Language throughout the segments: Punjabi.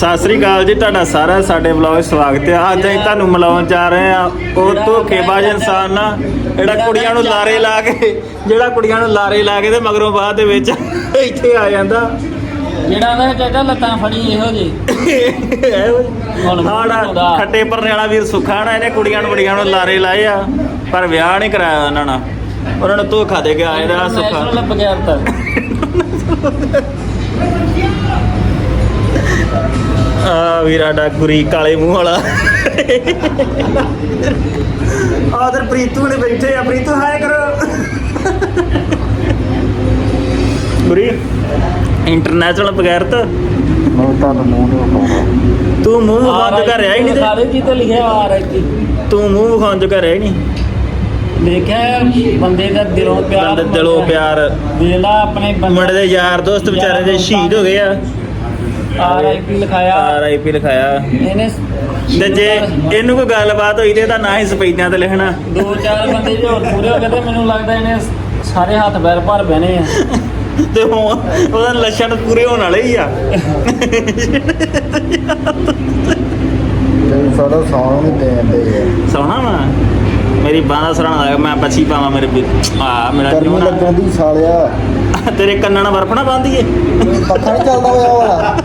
ਸਤਿ ਸ੍ਰੀ ਅਕਾਲ ਜੀ ਤੁਹਾਡਾ ਸਾਰਾ ਸਾਡੇ ਵਲੌਗ ਵਿੱਚ ਸਵਾਗਤ ਹੈ। ਅੱਜ ਅਸੀਂ ਤੁਹਾਨੂੰ ਮਿਲਾਉਣ ਜਾ ਰਹੇ ਆ ਉਹ ਧੋਖੇਬਾਜ਼ ਇਨਸਾਨ ਨਾ ਜਿਹੜਾ ਕੁੜੀਆਂ ਨੂੰ ਲਾਰੇ ਲਾ ਕੇ ਜਿਹੜਾ ਕੁੜੀਆਂ ਨੂੰ ਲਾਰੇ ਲਾ ਕੇ ਤੇ ਮਗਰੋਂ ਬਾਅਦ ਦੇ ਵਿੱਚ ਇੱਥੇ ਆ ਜਾਂਦਾ। ਜਿਹੜਾ ਨਾ ਚਾਚਾ ਲੱਤਾਂ ਫੜੀ ਇਹੋ ਜੀ ਸਾਡਾ ਖੱਟੇ ਪਰਨੇ ਵਾਲਾ ਵੀਰ ਸੁੱਖਾ ਨਾ ਇਹਨੇ ਕੁੜੀਆਂ ਨੂੰ ਬੜੀਆਂ ਨੂੰ ਲਾਰੇ ਲਾਏ ਆ ਪਰ ਵਿਆਹ ਨਹੀਂ ਕਰਾਇਆ ਉਹਨਾਂ ਨਾਲ। ਉਹਨਾਂ ਨੂੰ ਧੋਖਾ ਦੇ ਕੇ ਆਏ ਦਾ ਸੁੱਖਾ। ਲੱਭ ਗਿਆ ਤਾਂ ਆ ਵੀਰਾ ਡਾ ਗੁਰੀ ਕਾਲੇ ਮੂੰਹ ਵਾਲਾ। ਆਦਰ ਪ੍ਰੀਤੂ ਨੇ ਬੈਠੇ ਆ। ਪ੍ਰੀਤੂ ਹਾਏ ਕਰੋ। ਗੁਰੀ ਇੰਟਰਨੈਸ਼ਨਲ ਬਗੈਰ ਤਾਂ। ਮੈਂ ਤੁਹਾਨੂੰ ਮੂੰਹ ਨਹੀਂ ਤੂੰ ਮੂੰਹ ਬੰਦ ਕਰ ਰਿਹਾ ਹੀ ਨਹੀਂ ਸਾਰੇ ਜੀ ਤੇ ਲਿਖਿਆ ਆ ਰਿਹਾ ਤੇ ਤੂੰ ਮੂੰਹ ਵਿਖਾਉਣ ਚ ਕਰ ਰਿਹਾ ਹੀ ਨਹੀਂ। ਦੇਖਿਆ ਬੰਦੇ ਦਾ ਦਿਲੋਂ ਪਿਆਰ ਬੰਦੇ ਦਿਲੋਂ ਪਿਆਰ। ਦਿਲਾ ਆਪਣੇ ਮੁੰਡੇ ਦੇ ਯਾਰ ਦੋਸਤ ਵਿਚਾਰੇ ਦੇ ਸ਼ਹੀਦ ਹੋ ਗਏ ਆ। ਆਰਆਈਪੀ ਲਿਖਾਇਆ। ਆਰਆਈਪੀ ਲਿਖਾਇਆ। ਇਹਨੇ ਤੇ ਜੇ ਇਹਨੂੰ ਕੋਈ ਗੱਲਬਾਤ ਹੋਈ ਤੇ ਇਹਦਾ ਨਾਂ ਹੀ ਸਪੈਦਿਆਂ ਤੇ ਲਿਖਣਾ। ਦੋ ਚਾਰ ਬੰਦੇ ਜੇ ਹੋਰ ਪੂਰੇ ਹੋ ਗਏ ਤੇ ਮੈਨੂੰ ਲੱਗਦਾ ਇਹਨੇ ਸਾਰੇ ਹੱਥ ਬੈਰ ਭਰ ਬਹਿਣੇ ਆ। ਤੇ ਹੁਣ ਉਹਦਾ ਲੱਛਣ ਪੂਰੇ ਹੋਣ ਵਾਲੇ ਹੀ ਆ। ਤੇ ਸਾਡਾ ਸੌਣ ਨਹੀਂ ਦੇਂਦੇ ਸੋਹਣਾ ਵਾ। ਮੇਰੀ ਬਾਂਹ ਦਾ ਸਰਾਣਾ ਲੱਗਾ ਮੈਂ ਪੱਛੀ ਪਾਵਾਂ ਮੇਰੇ ਵੀ ਆ ਮੇਰਾ ਗਰਮੀ ਜੂਣਾ ਲੱਗਣ ਦੀ ਸਾਲਿਆ। ਤੇਰੇ ਕੰਨਾਂ ਨਾਲ ਬਰਫ ਨਾ ਬੰਦੀਏ ਪੱਖਾ ਨਹੀਂ ਚੱਲਦਾ ਹੋਇਆ ਵਾ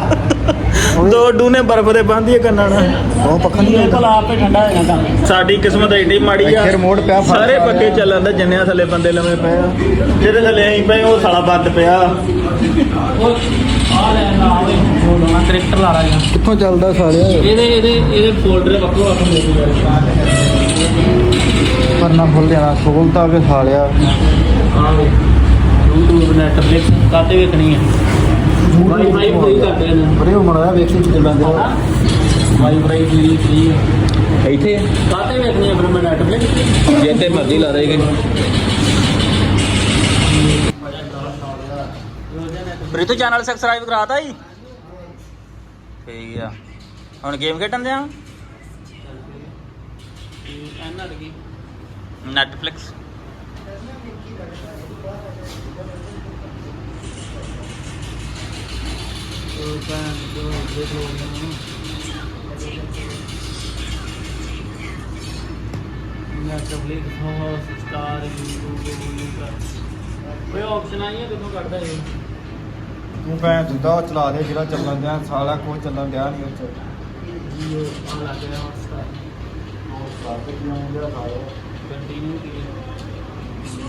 ਦੋ ਡੂਨੇ ਬਰਫ ਦੇ ਬੰਦੀਏ ਕੰਨਾਂ ਨਾਲ। ਉਹ ਪੱਖਾ ਨਹੀਂ ਭਲਾ ਆਪੇ ਠੰਡਾ ਹੋ ਜਾਂਦਾ। ਸਾਡੀ ਕਿਸਮਤ ਐਡੀ ਮਾੜੀ ਆ। ਰਿਮੋਟ ਪਿਆ ਸਾਰੇ। ਪੱਕੇ ਚੱਲਣ ਦੇ ਜਿੰਨਿਆਂ ਥੱਲੇ ਬੰਦੇ ਲੰਮੇ ਪਏ ਆ। ਜਿਹਦੇ ਥੱਲੇ ਅਸੀਂ ਪਏ ਉਹ ਸਾਲਾ ਬੰਦ ਪਿਆ। ਉਹ ਆ ਲੈ ਨਾ ਉਹ ਕਰੈਕਟਰ ਲਾ ਕਿੱਥੋਂ ਚੱਲਦਾ ਸਾਲਿਆ? ਇਹਦੇ ਇਹਦੇ ਇਹਦੇ ਫੋਲਡਰ ਵੱਖੋ ਵੱਖ ਮਿਲ ਜੂਗਾ ਪਰਨਾ ਫੁੱਲ ਜਾਣਾ ਖੋਲਤਾ ਕੇ ਸਾਲਿਆ। ਆਵੇ YouTube Netflix ਕਾਤੇ ਵੇਖਣੀ ਹੈ ਵਾਈਫਾਈ ਕੋਈ ਕਰਦੇ ਨੇ ਬਰੇ ਮੜਾ ਵੇਖੀ ਕਿੱਥੇ ਬੰਦੇ ਵਾਈਫਾਈ ਦੀ ਫ੍ਰੀ ਇੱਥੇ? ਕਾਤੇ ਵੇਖਣੀ ਹੈ ਫਿਰ ਮੈਂ ਜਿੱਥੇ ਮਰਜ਼ੀ ਲਾ ਦੇਗੇ ਪ੍ਰੀਤੂ ਚੈਨਲ ਸਬਸਕ੍ਰਾਈਬ ਕਰਾਤਾ ਜੀ? ਠੀਕ ਆ। ਹੁਣ ਗੇਮ ਖੇਡਣ ਦੇ ਆ ਐਨ ਅੜ ਗਈ ਨੈਟਫਲਿਕਸ ਉਹ ਭੈਣ ਜੋ ਦੇਖ ਲੋ Netflix Hot Star YouTube ਕੋਈ ਆਪਸ਼ਨ ਆਈ ਹੈ ਕੱਢਦਾ ਇਹ ਤੂੰ ਭੈਣ ਜਿੰਦਾ ਚਲਾ ਦੇ, ਜਿਹੜਾ ਚੱਲਣ ਦਿਆ, ਸਾਲਾ ਕੋਈ ਚੱਲਣ ਦਿਆ ਨਹੀਂ ਉੱਚ ਜੀਓ ਲੱਗ ਰਿਹਾ Hotstar ਕੰਟੀਨਿਊ ਕੀ ਹੈ ਨਾ ਬਾਰ ਬਾਰ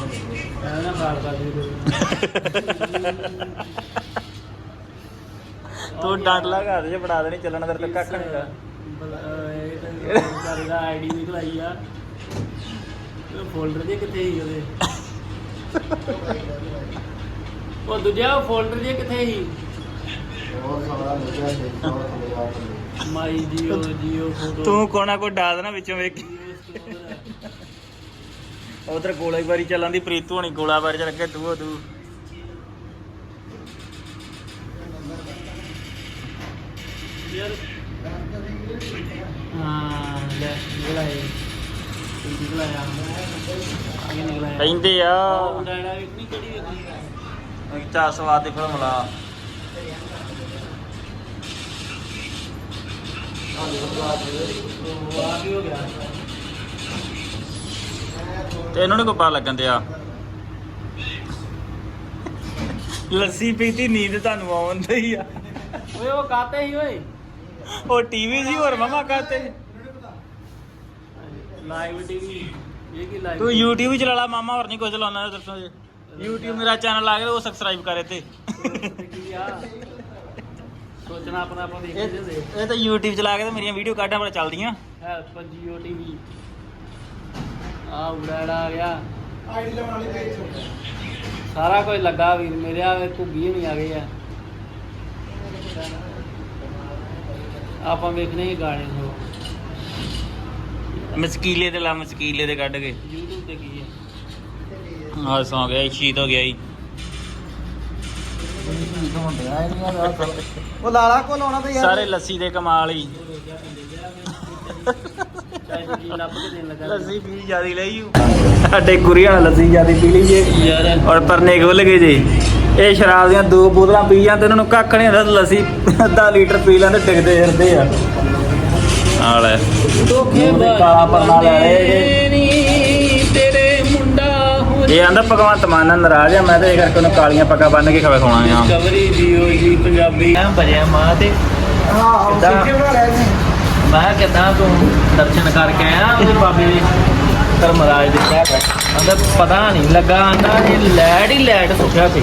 ਤੂੰ ਡੰਡ ਲਗਾ ਦੇ ਜੇ ਬਣਾ ਦੇਣੀ ਚੱਲਣ ਤੇਰੇ ਤੋਂ ਕੱਖ ਨਹੀਂ ਗਾ। ਇਹ ਤਾਂ ਦਾ ਆਈਡੀ ਨਿਕਲਾਈ ਆ। ਫੋਲਡਰ ਜੇ ਕਿੱਥੇ ਸੀ ਉਹਦੇ? ਉਹ ਦੂਜਾ ਫੋਲਡਰ ਜੇ ਕਿੱਥੇ ਤੇ ਮਾਈ ਜੀਓ ਜੀਓ ਫੋਟੋ। ਤੂੰ ਕੋਣਾ ਕੋ ਡਾਲ ਦੇਣਾ ਵਿੱਚੋਂ ਵੇਖ। ਉਧਰ ਗੋਲਾ ਵਾਰੀ ਚੱਲਣ ਦੀ ਪ੍ਰੀਤੂ ਹੋਣੀ ਗੋਲਾ ਵਾਰੀ ਚ ਲੱਗੇ ਤੂੰ ਉਹ ਤੂੰ ਯਾਰ ਹਾਂ ਲੈ ਨਿਕਲਾਇਆ ਇਹ ਨਿਕਲਾਇਆ ਇਹ ਨਿਕਲਾਇਆ ਕਹਿੰਦੇ ਆ। ਕਿਹੜੀ ਸਵਾਦ ਦੀ ਫਿਲਮ ਲਾ। ਆ ਹੋ ਗਿਆ। ਤੇ ਇਹਨਾਂ ਨੂੰ ਕੋ ਪਤਾ ਲੱਗਣ ਦਿਆ? ਲੱਸੀ ਪੀਤੀ ਨੀਂਦ ਤੁਹਾਨੂੰ ਆਉਣ ਹੀ ਆ। ਓਏ ਉਹ ਕਾਤੇ ਹੀ ਓਏ? ਉਹ ਟੀਵੀ ਸੀ ਹੋਰ ਮਮਾ ਕਾਤੇ ਲਾਈਵ ਟੀਵੀ ਇਹ ਕੀ ਲਾਈਵ ਤੂੰ YouTube ਚਲਾ ਲਾ ਮਾਮਾ ਹੋਰ ਨਹੀਂ ਕੁਝ ਚਲਾਉਣਾ ਦੱਸੋ ਜੀ। YouTube ਮੇਰਾ ਚੈਨਲ ਆ ਗਿਆ ਉਹ ਸਬਸਕ੍ਰਾਈਬ ਕਰੇ ਤੇ। ਸੋਚਣਾ ਆਪਣਾ ਆਪਾਂ ਇਹ ਤਾਂ YouTube ਚਲਾ ਕੇ ਤੇ ਮੇਰੀਆਂ ਵੀਡੀਓ ਕੱਢਾਂ ਬੜਾ ਚੱਲਦੀਆਂ। ਹੈਲਪ ਜੀਓ ਟੀਵੀ ਆ ਉੜਾੜਾ ਆ ਗਿਆ। ਸਾਰਾ ਕੁਝ ਲੱਗਾ ਵੀਰ ਮੇਰੇ ਆ ਘੁੱਗੀ ਨਹੀਂ ਆ ਗਏ ਆ। ਆਪਾਂ ਵੇਖਣੇ ਹੀ ਗਾਣੇ ਹੋ ਮਸਕੀਲੇ ਦੇ ਲਾ ਮਸਕੀਲੇ ਦੇ ਕੱਢ ਕੇ। YouTube ਤੇ ਕੀ ਹੈ ਆ ਸੌ ਗਿਆ ਸ਼ੀਤ ਹੋ ਗਿਆ ਜੀ। ਉਹ ਲਾਲਾ ਕੋ ਲਾਉਣਾ ਤੇ ਸਾਰੇ ਲੱਸੀ ਦੇ ਕਮਾਲ ਹੀ। ਲੱਸੀ ਪੀ ਜਿਆਦੀ ਲਈ ਸਾਡੇ ਗੁਰੀ ਵਾਲਾ ਲੱਸੀ ਜਿਆਦੀ ਪੀ ਲਈ ਜੇ। ਯਾਰ। ਔਰ ਪਰਨੇ ਖੋਲ ਗਏ ਜੇ। ਇਹ ਸ਼ਰਾਬ ਦੀਆਂ ਦੋ ਬੋਤਲਾਂ ਪੀ ਜਾਂਦੇ ਇਹਨਾਂ ਨੂੰ ਕੱਖ ਨਹੀਂ ਹੁੰਦਾ ਲੱਸੀ ਅੱਧਾ ਲੀਟਰ ਪੀ ਲੈਂਦੇ ਡਿੱਗਦੇ ਫਿਰਦੇ ਆ। ਨਾਲ ਹੈ ਧੋਖੇ ਕਾਲਾ ਪਰਨਾ ਲੈ ਨੀ ਤੇਰੇ ਮੁੰਡਾ ਹੋ ਇਹ ਆਂਦਾ ਭਗਵੰਤ ਮਾਨ ਨਾਲ ਨਾਰਾਜ਼ ਆ ਮੈਂ ਤੇ ਇਹ ਕਰਕੇ ਉਹਨੂੰ ਕਾਲੀਆਂ ਪੱਗਾਂ ਬੰਨ ਕੇ ਖਵਾ ਖਵਾਉਣਾ ਆ ਕਵਰੀ ਦੀ ਹੋਈ ਪੰਜਾਬੀ। ਐ ਭਜਿਆ ਮਾਂ ਤੇ ਕਿੱਦਾਂ? ਮੈਂ ਕਿਦਾਂ ਤੂੰ ਦਰਸ਼ਨ ਕਰਕੇ ਆਇਆ ਉਹਦੇ ਬਾਬੇ ਦੇ ਧਰਮਰਾਜ ਦੇ ਸਾਹਿਬ ਆਂਦਾ ਪਤਾ ਨਹੀਂ ਲੱਗਾ ਆਂਦਾ ਇਹ ਲੈਟ ਹੀ ਲੈਟ ਸੁੱਖਿਆ ਸੀ।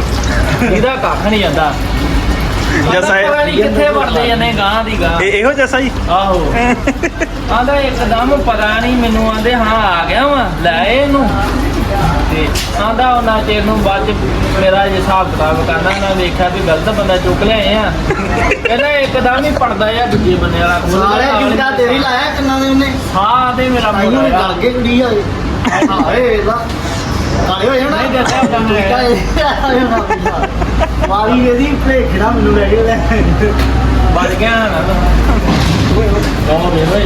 ਇਹਦਾ ਕੱਖ ਨਹੀਂ ਜਾਂਦਾ। ਜੱਸਾ ਪਤਾ ਨੀ ਕਿੱਥੇ ਵੜਦੇ ਜਾਂਦੇ ਗਾਂ ਦੀ ਗਾਂ ਇਹ ਇਹੋ ਜੱਸਾ ਜੀ? ਆਹੋ। ਆਂਦਾ ਇੱਕਦਮ ਪਤਾ ਨਹੀਂ ਮੈਨੂੰ ਆਂਦੇ ਹਾਂ ਆ ਗਿਆ ਵਾ ਲੈ ਇਹਨੂੰ। ਤੇ ਆਂਦਾ ਉਹਨਾਂ ਚਿਰ ਨੂੰ ਬਾਅਦ ਚ ਮੇਰਾ ਜੇ ਹਿਸਾਬ ਕਿਤਾਬ ਕਰਨਾ ਮੈਂ ਵੇਖਿਆ ਵੀ ਗਲਤ ਬੰਦਾ ਚੁੱਕ ਲਿਆਏ ਆ। ਕਹਿੰਦਾ ਇੱਕਦਮ ਹੀ ਪੜਦਾ ਆ ਦੂਜੇ ਬੰਦੇ ਵਾਲਾ ਖੋਲ੍ਹ ਕੇ ਕਿੰਨਾ ਤੇਰੀ ਲਾਇਆ ਕਿੰਨਾ ਦੇ ਉਹਨੇ? ਹਾਂ ਤੇ ਮੇਰਾ ਮੁੰਡਾ ਨੇ। ਗਲ ਕੇ ਕੁੜੀ ਹੋਏ ਹਾਏ ਲਾ। ਕਾਲੇ ਹੋਏ ਹੋਣਾ ਨਹੀਂ ਦੱਸਿਆ ਉਹਦਾ ਮੈਂ। ਮਾਰੀ ਇਹਦੀ ਭੇਖਣਾ ਮੈਨੂੰ ਲੈ ਕੇ ਲੈ। ਗਿਆ ਨਾ। ਉਹ ਵੇ ਓਏ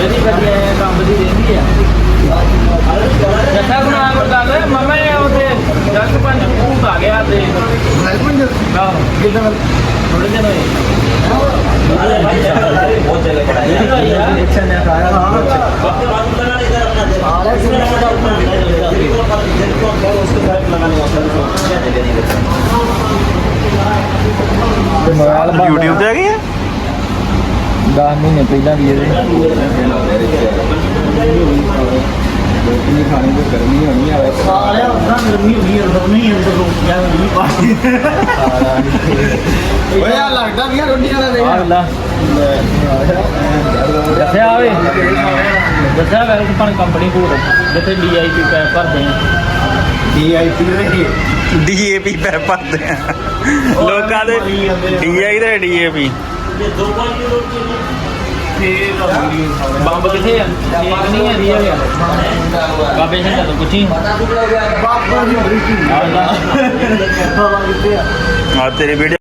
ਇਹਦੀ ਵਧੀਆ ਹੈ, ਕੰਮ ਦੀ ਰਹਿੰਦੀ ਆ ਜੱਟਾ ਬਣਾ ਗੱਲ ਮਮਾ ਇਹ ਉਹਦੇ ਦਸ ਪੰਜ ਭੂਤ ਆ ਗਿਆ ਤੇ ਆਹ ਕਿਦਾਂ ਥੋੜੇ ਦਿਨ ਹੋਏ ਬਹੁਤ ਚਲੇ ਪੜਾਈ ਇਲੈਕਸ਼ਨ ਨੇ ਸਾਰਾ ਸਾਰਾ YouTube ਤੇ ਆ। ਗਈ ਆ? 10 ਮਹੀਨੇ ਪਹਿਲਾਂ ਦੀ ਇਹਦੇ। ਰੋਟੀ ਖਾਣੀ ਤੇ ਗਰਮੀ ਹੋਣੀ ਆ ਸਾਲਿਆ ਉਹਨਾਂ ਗਰਮੀ ਅੰਦਰ ਨਹੀਂ ਅੰਦਰ ਰੋਟੀਆਂ ਨਹੀਂ ਪਾਣੀ ਓਏ ਆ ਲੱਗਦਾ ਵੀ ਆ ਰੋਟੀਆਂ ਦਾ ਆ ਲਾ। ਦੱਸਿਆ ਆਵੇ ਦੱਸਿਆ ਵੈਲ ਪਰ ਕੰਪਨੀ ਕੋਲ। ਜਿੱਥੇ ਡੀਆਈਪੀ ਪੈਪ ਭਰਦੇ ਆ। ਡੀਆਈਪੀ ਡੀਏਪੀ ਪੈ ਭਰਦੇ ਆ। ਲੋਕਾਂ ਦੇ ਡੀਆਈ ਤੇ ਡੀਏਪੀ ਬੰਬ ਕਿੱਥੇ ਆ? ਇਹ ਨਹੀਂ ਆ ਰੀਅਲ ਆ। ਬਾਬੇ ਸਿੰਘ ਤੋਂ। ਪੁੱਛੀ ਬਾਪਾ ਆ? ਆ ਤੇਰੀ ਵੀਡੀਓ